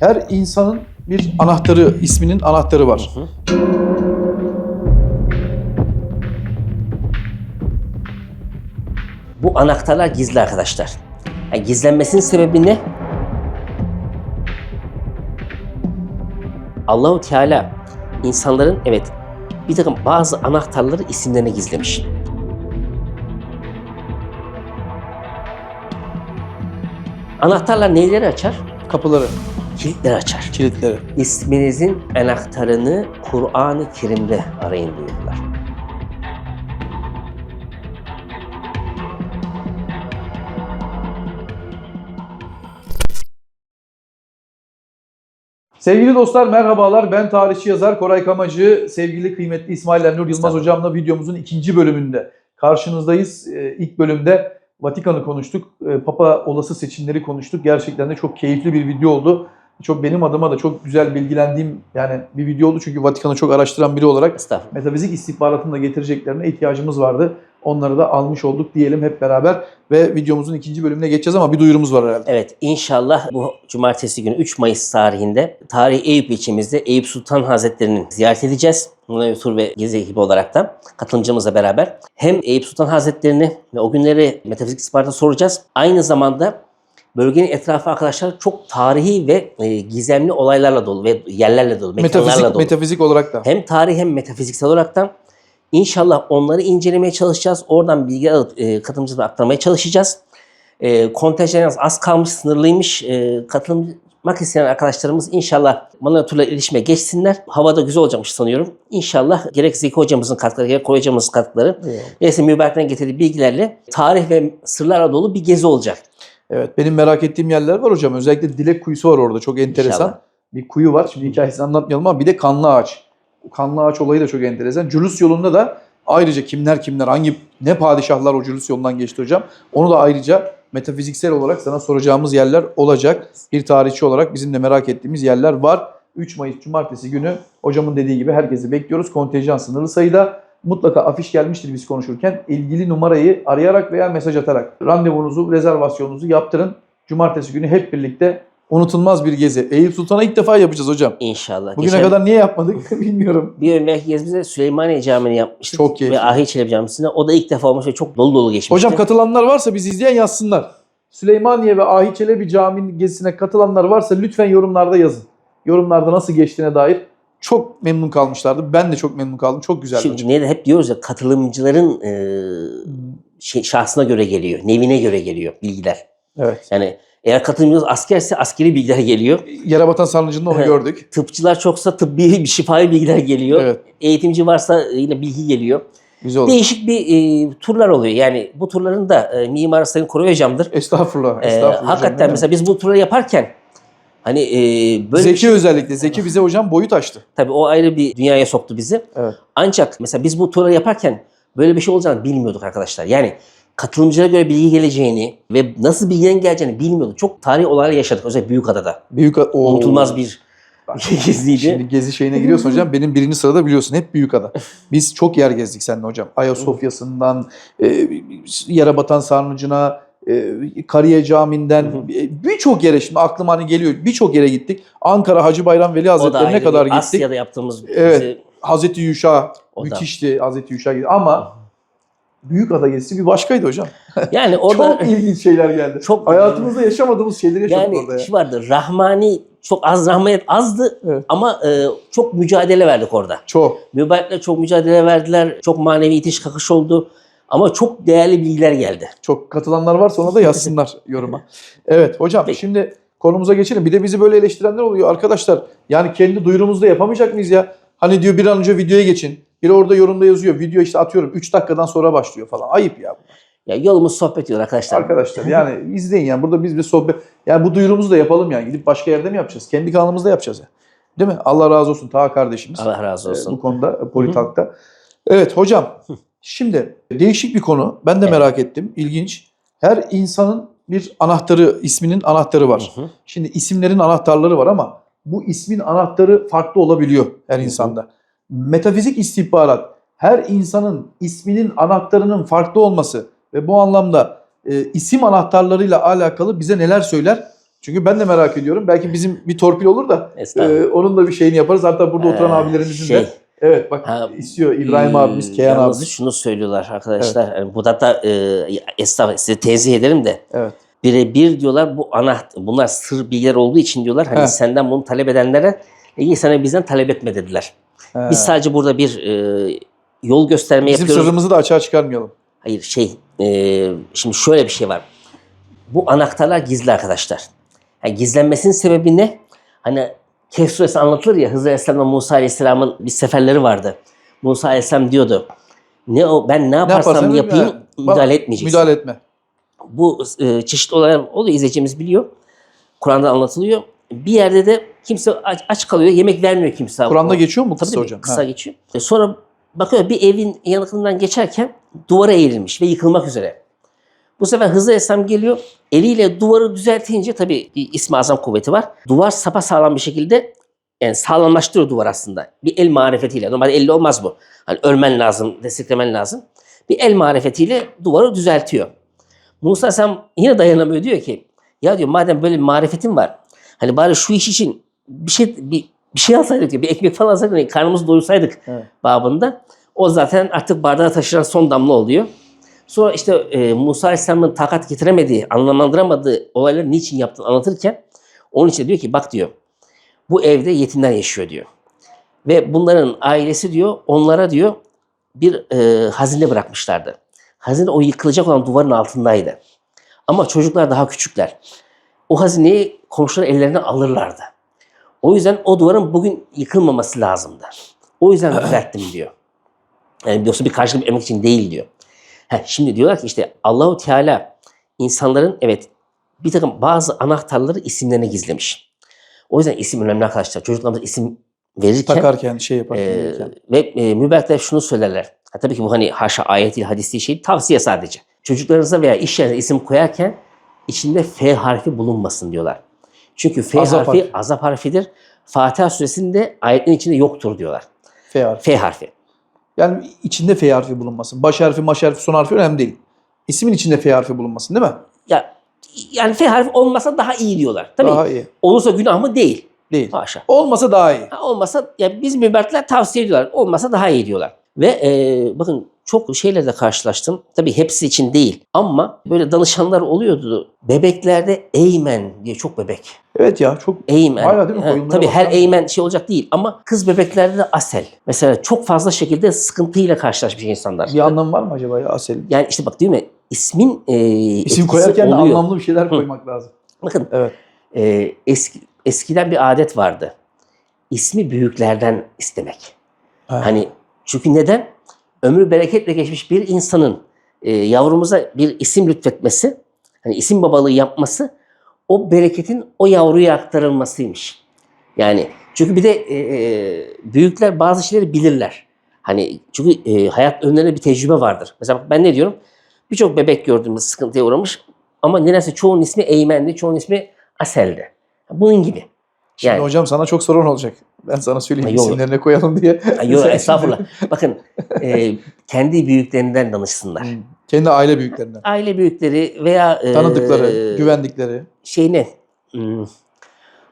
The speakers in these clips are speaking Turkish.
Her insanın bir anahtarı, isminin anahtarı var. Bu anahtarlar gizli arkadaşlar. Yani gizlenmesinin sebebi ne? Allahu Teala insanların evet bir takım bazı anahtarları isimlerine gizlemiş. Anahtarlar neyleri açar? Kapıları, Kilitleri açar. kilitleri. İsminizin anahtarını Kur'an-ı Kerim'de arayın buyurdular. Sevgili dostlar merhabalar. Ben tarihçi yazar Koray Kamacı. Sevgili kıymetli İsmail Nur Yılmaz hocamla videomuzun ikinci bölümünde karşınızdayız. Ee, İlk bölümde Vatikan'ı konuştuk. Ee, Papa olası seçimleri konuştuk. Gerçekten de çok keyifli bir video oldu. Çok benim adıma da çok güzel bilgilendiğim yani bir video oldu. Çünkü Vatikan'ı çok araştıran biri olarak metafizik istihbaratını da getireceklerine ihtiyacımız vardı. Onları da almış olduk diyelim hep beraber ve videomuzun ikinci bölümüne geçeceğiz ama bir duyurumuz var herhalde. Evet inşallah bu cumartesi günü 3 Mayıs tarihinde tarihi Eyüp ilçemizde Eyüp Sultan Hazretleri'ni ziyaret edeceğiz. Buna tur ve gezi ekibi olaraktan katılımcımızla beraber hem Eyüp Sultan Hazretleri'ni ve o günleri metafizik isparta soracağız. Aynı zamanda bölgenin etrafı arkadaşlar çok tarihi ve e, gizemli olaylarla dolu ve yerlerle dolu, mekanlarla Metafizik, dolu. metafizik olarak da. Hem tarihi hem metafiziksel olaraktan inşallah onları incelemeye çalışacağız. Oradan bilgi alıp e, katılımcılara aktarmaya çalışacağız. E, kontenjanımız az kalmış, sınırlıymış. E, katılmak isteyen arkadaşlarımız inşallah Malatur'la iletişime geçsinler. Havada güzel olacakmış sanıyorum. İnşallah gerek Zeki hocamızın katkıları, gerek Koray hocamızın katkıları, neyse mübarekten getirdiği bilgilerle tarih ve sırlarla dolu bir gezi olacak. Evet benim merak ettiğim yerler var hocam. Özellikle Dilek Kuyusu var orada çok enteresan. İnşallah. Bir kuyu var. Şimdi hikayesini anlatmayalım ama bir de Kanlı Ağaç. Bu Kanlı Ağaç olayı da çok enteresan. Culus yolunda da ayrıca kimler kimler hangi ne padişahlar o Culus yolundan geçti hocam. Onu da ayrıca metafiziksel olarak sana soracağımız yerler olacak. Bir tarihçi olarak bizim de merak ettiğimiz yerler var. 3 Mayıs Cumartesi günü hocamın dediği gibi herkesi bekliyoruz. Kontenjan sınırlı sayıda. Mutlaka afiş gelmiştir biz konuşurken. ilgili numarayı arayarak veya mesaj atarak randevunuzu, rezervasyonunuzu yaptırın. Cumartesi günü hep birlikte unutulmaz bir gezi. Eyüp Sultan'a ilk defa yapacağız hocam. İnşallah. Bugüne Geçen kadar niye yapmadık bilmiyorum. bir önceki gezimizde Süleymaniye Camii'ni yapmıştık. Çok keyifli. Ve Ahi Çelebi Camisi'nde. O da ilk defa olmuş ve çok dolu dolu geçmişti. Hocam katılanlar varsa biz izleyen yazsınlar. Süleymaniye ve Ahi Çelebi Camii'nin gezisine katılanlar varsa lütfen yorumlarda yazın. Yorumlarda nasıl geçtiğine dair çok memnun kalmışlardı. Ben de çok memnun kaldım. Çok güzeldi. Şimdi ne hep diyoruz ya katılımcıların e, şey, şahsına göre geliyor, nevine göre geliyor bilgiler. Evet. Yani eğer katılımcımız askerse askeri bilgiler geliyor. Yere batan sarnıcında onu gördük. Tıpçılar çoksa tıbbi bir şifahi bilgiler geliyor. Evet. Eğitimci varsa yine bilgi geliyor. Güzel oldu. Değişik bir e, turlar oluyor. Yani bu turların da e, mimarı Sayın Koray Hocam'dır. Estağfurullah. E, estağfurullah hocam, hakikaten mesela biz bu turları yaparken hani e, böyle Zeki şey, özellikle. Zeki bize hocam boyut açtı. tabii o ayrı bir dünyaya soktu bizi. Evet. Ancak mesela biz bu turları yaparken böyle bir şey olacağını bilmiyorduk arkadaşlar. Yani katılımcılara göre bilgi geleceğini ve nasıl bilgilerin geleceğini bilmiyorduk. Çok tarihi olaylar yaşadık özellikle Büyükada'da. Büyük Oo. Unutulmaz bir geziydi. Şimdi gezi şeyine giriyorsun hocam. Benim birinci sırada biliyorsun hep Büyükada. Biz çok yer gezdik seninle hocam. Ayasofya'sından, e, yere batan sarnıcına, Kariye Camii'nden birçok yere şimdi aklıma hani geliyor. Birçok yere gittik. Ankara Hacı Bayram Veli da Hazretleri'ne kadar gittik. Asya'da yaptığımız Evet. bizi- Hazreti Yuşa O da. müthişti. Hazreti Yuşa. Ama Büyükada gezisi bir başkaydı hocam. yani orada çok ilginç şeyler geldi. Çok- Hayatımızda yaşamadığımız şeyleri yaşadık yani orada ya. şey vardı. Rahmani çok az rahmet azdı Evet. ama e, çok mücadele verdik orada. Çok. Mübarekler çok mücadele verdiler. Çok manevi itiş kakış oldu. Ama çok değerli bilgiler geldi. Çok katılanlar varsa ona da yazsınlar yoruma. Evet hocam Peki. şimdi konumuza geçelim. Bir de bizi böyle eleştirenler oluyor arkadaşlar. Yani kendi duyurumuzda yapamayacak mıyız ya? Hani diyor bir an önce videoya geçin. Biri orada yorumda yazıyor. Video işte atıyorum 3 dakikadan sonra başlıyor falan. Ayıp ya. Ya yolumuz sohbet diyor arkadaşlar. Arkadaşlar yani izleyin yani burada biz bir sohbet. Yani bu duyurumuzu da yapalım yani. Gidip başka yerde mi yapacağız? Kendi kanalımızda yapacağız ya. Değil mi? Allah razı olsun ta kardeşimiz. Allah razı Ee, olsun. bu konuda e, Politalk'ta. Evet hocam. Şimdi değişik bir konu. Ben de merak ettim. İlginç. Her insanın bir anahtarı, isminin anahtarı var. Hı hı. Şimdi isimlerin anahtarları var ama bu ismin anahtarı farklı olabiliyor her hı. insanda. Metafizik istihbarat her insanın isminin anahtarının farklı olması ve bu anlamda e, isim anahtarlarıyla alakalı bize neler söyler? Çünkü ben de merak ediyorum. Belki bizim bir torpil olur da e, onun da bir şeyini yaparız. Hatta burada oturan Ee, abilerimizin şey, de. Evet bak Ha, istiyor İbrahim abimiz, Keyan Yalnız abimiz. şunu söylüyorlar arkadaşlar. Yani burada da e, estağfurullah size tenzih ederim de. Evet. Birebir diyorlar bu ana bunlar sır bilgiler olduğu için diyorlar hani He. senden bunu talep edenlere iyi sana bizden talep etme dediler. He. Biz sadece burada bir e, yol gösterme Bizim yapıyoruz. sırrımızı da açığa çıkarmayalım. Hayır şey e, şimdi şöyle bir şey var. Bu anahtarlar gizli arkadaşlar. Yani gizlenmesinin sebebi ne? Hani Kehf suresi anlatılır ya Hızır Aleyhisselam'la Musa Aleyhisselam'ın bir seferleri vardı. Musa Aleyhisselam diyordu. Ne o ben ne yaparsam yaparsan yapayım yani, müdahale etmeyeceksin. Müdahale etme. Bu e, çeşitli olaylar oluyor izleyicimiz biliyor. Kur'an'da anlatılıyor. Bir yerde de kimse aç, aç kalıyor yemek vermiyor kimse. Kur'an'da geçiyor mu Tabii kısa tabii, hocam? kısa Ha. geçiyor. E, Sonra bakıyor bir evin yanından geçerken duvara eğrilmiş ve yıkılmak üzere. Bu sefer Hızır Aleyhisselam geliyor. Eliyle duvarı düzeltince tabii ismi azam kuvveti var. Duvar sağlam bir şekilde yani sağlamlaştırıyor duvar aslında. Bir el marifetiyle. Normalde elle olmaz bu. Hani örmen lazım, desteklemen lazım. Bir el marifetiyle duvarı düzeltiyor. Musa sen yine dayanamıyor diyor ki ya diyor madem böyle bir marifetin var. Hani bari şu iş için bir şey bir, bir şey alsaydık diyor. Bir ekmek falan alsaydık. hani karnımızı doyursaydık Evet. babında. O zaten artık bardağa taşıran son damla oluyor. Sonra işte e, Musa Aleyhisselam'ın takat getiremediği, anlamlandıramadığı olayları niçin yaptığını anlatırken onun için diyor ki bak diyor bu evde yetimler yaşıyor diyor. Ve bunların ailesi diyor onlara diyor bir e, hazine bırakmışlardı. Hazine o yıkılacak olan duvarın altındaydı. Ama çocuklar daha küçükler. O hazineyi komşular ellerine alırlardı. O yüzden o duvarın bugün yıkılmaması lazımdı. O yüzden düzelttim diyor. Yani yoksa bir karşılık emek için değil diyor. Heh, şimdi diyorlar ki işte Allahu Teala insanların evet bir takım bazı anahtarları isimlerine gizlemiş. O yüzden isim önemli arkadaşlar. Çocuklarımıza isim verirken Takarken şey yaparken. verirken. ve e, şunu söylerler. Ha, tabii ki bu hani haşa ayet değil, hadis değil şey tavsiye sadece. Çocuklarınıza veya iş yerine isim koyarken içinde F harfi bulunmasın diyorlar. Çünkü F Azap harfi, harfi. azap harfidir. Fatiha suresinde ayetlerin içinde yoktur diyorlar. F harfi. F harfi. Yani içinde F harfi bulunmasın. Baş harfi, maş harfi, son harfi önemli değil. İsmin içinde F harfi bulunmasın değil mi? Ya yani F harfi olmasa daha iyi diyorlar. Tabii Daha iyi. olursa günah mı? Değil. Değil. Haşa. Olmasa daha iyi. Ha, olmasa ya biz mübertler tavsiye ediyorlar. Olmasa daha iyi diyorlar. Ve e, bakın çok şeylerle karşılaştım. Tabii hepsi için değil ama böyle danışanlar oluyordu. Bebeklerde Eymen diye çok bebek. Evet ya çok Eymen. Hala değil mi? Ha, tabii her Eymen şey olacak değil ama kız bebeklerde de Asel. Mesela çok fazla şekilde sıkıntıyla karşılaşmış insanlar. bir anlamı var mı acaba ya Asel'in? Yani işte bak değil mi? İsmin e, İsim koyarken de oluyor. anlamlı bir şeyler koymak lazım. Bakın Evet. e, eski, eskiden bir adet vardı. İsmi büyüklerden istemek. Ha. Hani çünkü neden? Ömrü bereketle geçmiş bir insanın e, yavrumuza bir isim lütfetmesi, hani isim babalığı yapması o bereketin o yavruya aktarılmasıymış. Yani çünkü bir de e, e, büyükler bazı şeyleri bilirler. Hani çünkü e, hayat önlerinde bir tecrübe vardır. Mesela ben ne diyorum? Birçok bebek gördüğümüz sıkıntıya uğramış ama nedense çoğunun ismi Eymen'di, çoğunun ismi Asel'di. Bunun gibi. Şimdi Yani- hocam sana çok soran olacak. Ben sana söyleyeyim yok. isimlerine koyalım diye. Ay, Yok estağfurullah. Bakın e, kendi büyüklerinden danışsınlar. Hmm. Kendi aile büyüklerinden. Aile büyükleri veya e, Tanıdıkları, güvendikleri, şey ne? Hmm,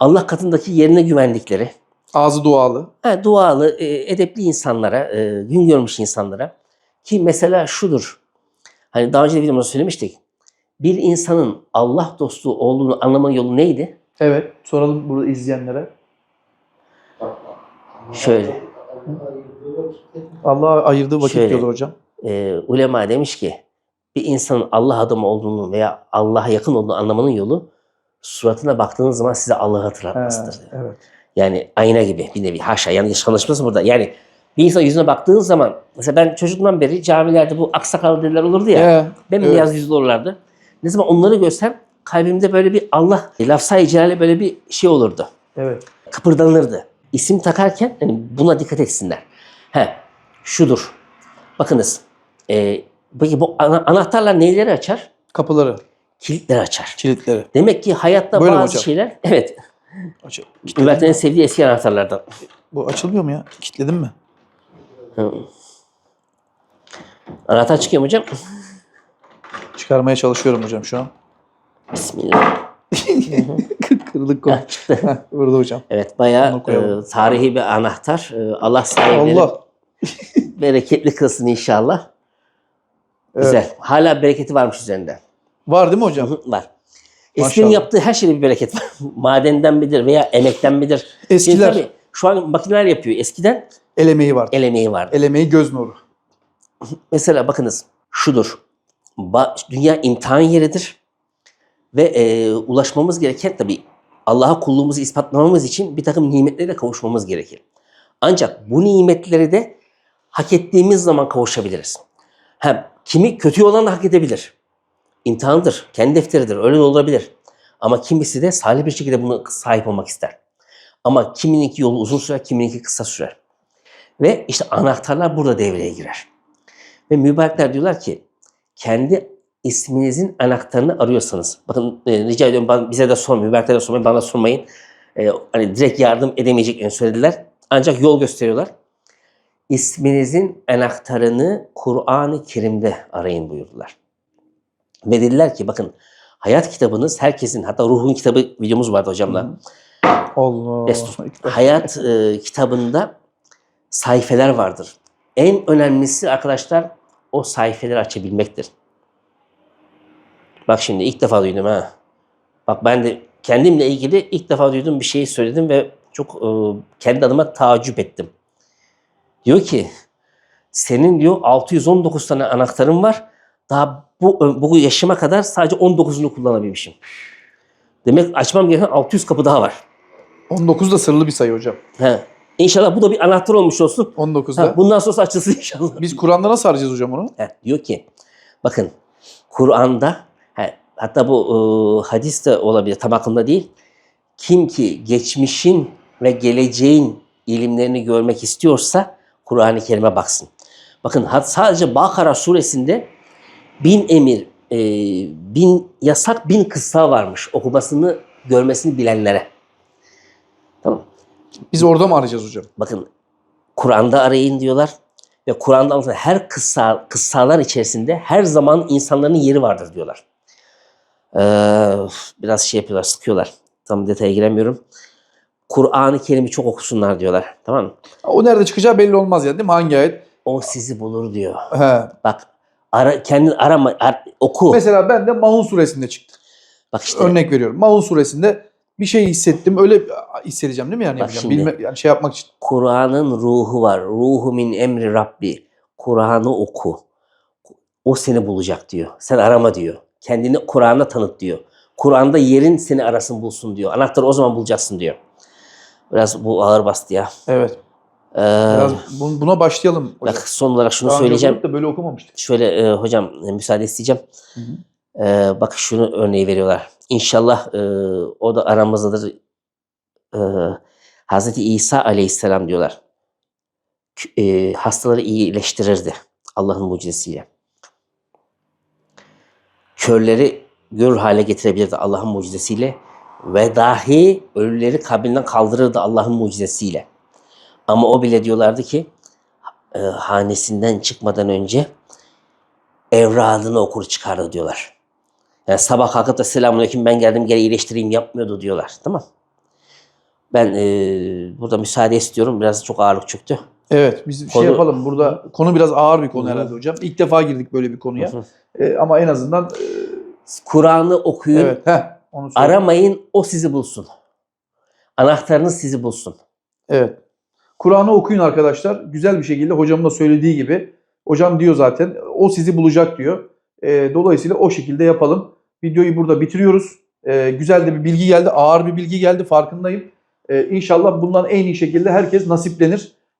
Allah katındaki yerine güvendikleri, ağzı dualı. ha, dualı, e, edepli insanlara, e, gün görmüş insanlara ki mesela şudur. Hani daha önce de videomuzda söylemiştik. Bir insanın Allah dostu olduğunu anlama yolu neydi? Evet. Soralım burada izleyenlere. Şöyle. Allah'a ayırdığı vakit Şöyle. diyorlar hocam. e, ulema demiş ki bir insanın Allah adamı olduğunu veya Allah'a yakın olduğunu anlamanın yolu suratına baktığınız zaman size Allah'ı Ha, hatırlatmasıdır. evet. Yani ayna gibi bir nevi. Haşa yanlış anlaşılmasın burada. Yani bir insan yüzüne baktığın zaman mesela ben çocukluğumdan beri camilerde bu aksakallı dediler olurdu ya. Ee, Bembeyaz yüzlü olurlardı. Ne zaman onları görsem kalbimde böyle bir Allah lafzayı celale böyle bir şey olurdu. evet. Kıpırdanırdı. İsim takarken hani buna dikkat etsinler. He, şudur. Bakınız. E, peki bu ana- anahtarlar neyleri açar? Kapıları, Kilitleri açar. kilitleri. Demek ki hayatta Böyle bazı şeyler evet. Aç. Ümmetlerin sevdiği eski anahtarlardan. Bu açılmıyor mu ya? Kilitledin mi? Hı. Anahtar çıkıyor mu hocam? Çıkarmaya çalışıyorum hocam şu an. Bismillah. Kırılık konu. Heh, Burada hocam. Evet bayağı e, tarihi bir anahtar. E, Allah sahipleri Allah. bereketli kılsın inşallah. Evet. Güzel. Hala bereketi varmış üzerinde. Var değil mi hocam? Hı, var. Eskinin Maşallah. yaptığı her şeyde bir bereket var. Madenden midir veya emekten midir? Şimdi Eskiler tabii şu an makineler yapıyor. Eskiden el emeği var. el emeği vardı. El emeği göz nuru. Mesela bakınız şudur. Ba- dünya imtihan yeridir. Ve e, ulaşmamız gereken tabii Allah'a kulluğumuzu ispatlamamız için bir takım nimetlere kavuşmamız gerekir. Ancak bu nimetleri de hak ettiğimiz zaman kavuşabiliriz. Hem kimi kötü yoldan da hak edebilir. İmtihandır, kendi defteridir, öyle de olabilir. Ama kimisi de salih bir şekilde buna sahip olmak ister. Ama kimininki yolu uzun sürer, kimininki kısa sürer. Ve işte anahtarlar burada devreye girer. Ve mübarekler diyorlar ki kendi isminizin anahtarını arıyorsanız. Bakın e, rica ediyorum bana- bize de sormayın. Mübareklere de sormayın. Bana sormayın. E, hani direkt yardım edemeyeceklerini söylediler. Ancak yol gösteriyorlar. İsminizin anahtarını Kur'an-ı Kerim'de arayın buyurdular. Ve dediler ki bakın hayat kitabınız herkesin hatta ruhun kitabı videomuz vardı hocamla. Allah. Destur. Hayat e, kitabında sayfeler vardır. En önemlisi arkadaşlar o sayfeleri açabilmektir. Bak şimdi ilk defa duydum ha. Bak ben de kendimle ilgili ilk defa duydum bir şeyi söyledim ve çok e, kendi adıma tacip ettim. Diyor ki senin diyor 619 tane anahtarın var. Daha bu bu yaşıma kadar sadece 19'unu kullanabilmişim. Demek açmam gereken 600 kapı daha var. 19 da sırlı bir sayı hocam. He. İnşallah bu da bir anahtar olmuş olsun. 19'da. Ha, bundan sonra açılsın inşallah. Biz Kur'an'da nasıl arayacağız hocam onu? He, diyor ki bakın Kur'an'da hatta bu e, hadis de olabilir tam aklımda değil. Kim ki geçmişin ve geleceğin ilimlerini görmek istiyorsa Kur'an-ı Kerim'e baksın. Bakın sadece Bakara suresinde bin emir, e, bin yasak, bin kıssa varmış okumasını, görmesini bilenlere. Tamam. Biz orada mı arayacağız hocam? Bakın Kur'an'da arayın diyorlar ve Kur'an'da anlatılan her kıssa, kıssalar içerisinde her zaman insanların yeri vardır diyorlar. Ee, biraz şey yapıyorlar, sıkıyorlar. Tam detaya giremiyorum. Kur'an-ı Kerim'i çok okusunlar diyorlar. Tamam mı? O nerede çıkacağı belli olmaz yani değil mi? Hangi ayet? O sizi bulur diyor. He. Bak ara, kendin arama, ar- oku. Mesela ben de Maun suresinde çıktı. Bak işte Örnek veriyorum. Maun suresinde bir şey hissettim. Öyle hissedeceğim değil mi yani? Bak yapacağım? şimdi- Bilme, yani şey yapmak için. Kur'an'ın ruhu var. Ruhu min emri Rabbi. Kur'an'ı oku. O seni bulacak diyor. Sen arama diyor. Kendini Kur'an'da tanıt diyor. Kur'an'da yerin seni arasın bulsun diyor. Anahtarı o zaman bulacaksın diyor. Biraz bu ağır bastı ya. Evet. Ee, Biraz bu- buna başlayalım hocam. bak son olarak şunu Daha önce söyleyeceğim. da böyle okumamıştık. Şöyle e, hocam e, müsaade isteyeceğim. Hı Ee, bak şunu örneği veriyorlar. İnşallah e, o da aramızdadır. E, Hazreti İsa aleyhisselam diyorlar. E, hastaları iyileştirirdi Allah'ın mucizesiyle. Körleri görür hale getirebilirdi Allah'ın mucizesiyle. Ve dahi ölüleri kabrinden kaldırırdı Allah'ın mucizesiyle. Ama o bile diyorlardı ki e, hanesinden çıkmadan önce evradını okur çıkardı diyorlar. Yani sabah kalkıp da selamünaleyküm ben geldim gel iyileştireyim yapmıyordu diyorlar. Tamam. Ben e, burada müsaade istiyorum. Biraz çok ağırlık çöktü. Evet biz bir Konu- şey yapalım. Burada konu biraz ağır bir konu Hı. herhalde hocam. İlk defa girdik böyle bir konuya. Hı. Ee, ama en azından e, Kur'an'ı okuyun. evet. Heh, onu. Aramayın o sizi bulsun. Anahtarınız sizi bulsun. Evet. Kur'an'ı okuyun arkadaşlar. Güzel bir şekilde hocamın da söylediği gibi. Hocam diyor zaten o sizi bulacak diyor. Ee, dolayısıyla o şekilde yapalım. Videoyu burada bitiriyoruz. Ee, güzel de bir bilgi geldi. Ağır bir bilgi geldi farkındayım. Ee, inşallah bundan en iyi şekilde herkes nasiplenir.